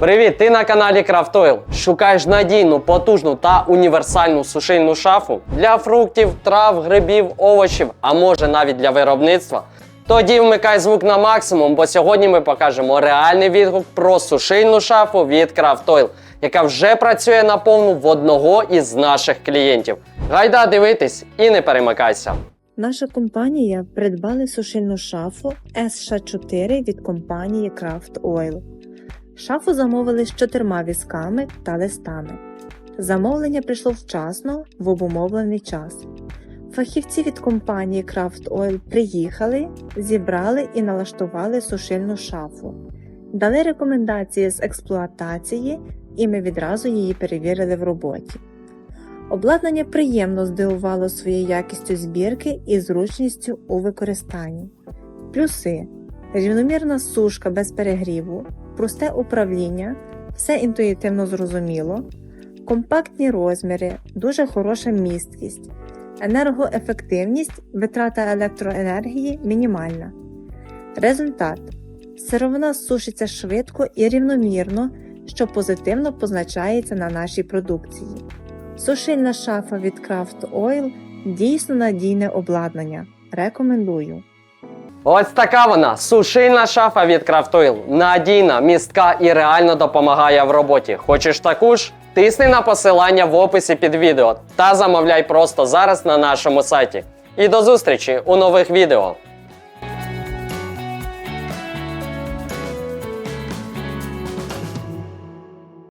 Привіт! Ти на каналі Oil. Шукаєш надійну, потужну та універсальну сушильну шафу для фруктів, трав, грибів, овочів, а може навіть для виробництва. Тоді вмикай звук на максимум, бо сьогодні ми покажемо реальний відгук про сушильну шафу від Oil, яка вже працює на повну в одного із наших клієнтів. Гайда дивитись і не перемикайся. Наша компанія придбали сушильну шафу SH4 від компанії Craft Oil. Шафу замовили з чотирма візками та листами. Замовлення прийшло вчасно в обумовлений час. Фахівці від компанії Craft Oil приїхали, зібрали і налаштували сушильну шафу. Дали рекомендації з експлуатації, і ми відразу її перевірили в роботі. Обладнання приємно здивувало своєю якістю збірки і зручністю у використанні. Плюси: рівномірна сушка без перегріву, просте управління, все інтуїтивно зрозуміло, компактні розміри, дуже хороша місткість, енергоефективність, витрата електроенергії мінімальна. Результат: сировина сушиться швидко і рівномірно, що позитивно позначається на нашій продукції. Сушильна шафа від Craft Oil дійсно надійне обладнання. Рекомендую. Ось така вона сушильна шафа від Oil. Надійна, містка і реально допомагає в роботі. Хочеш таку ж? Тисни на посилання в описі під відео та замовляй просто зараз на нашому сайті. І до зустрічі у нових відео.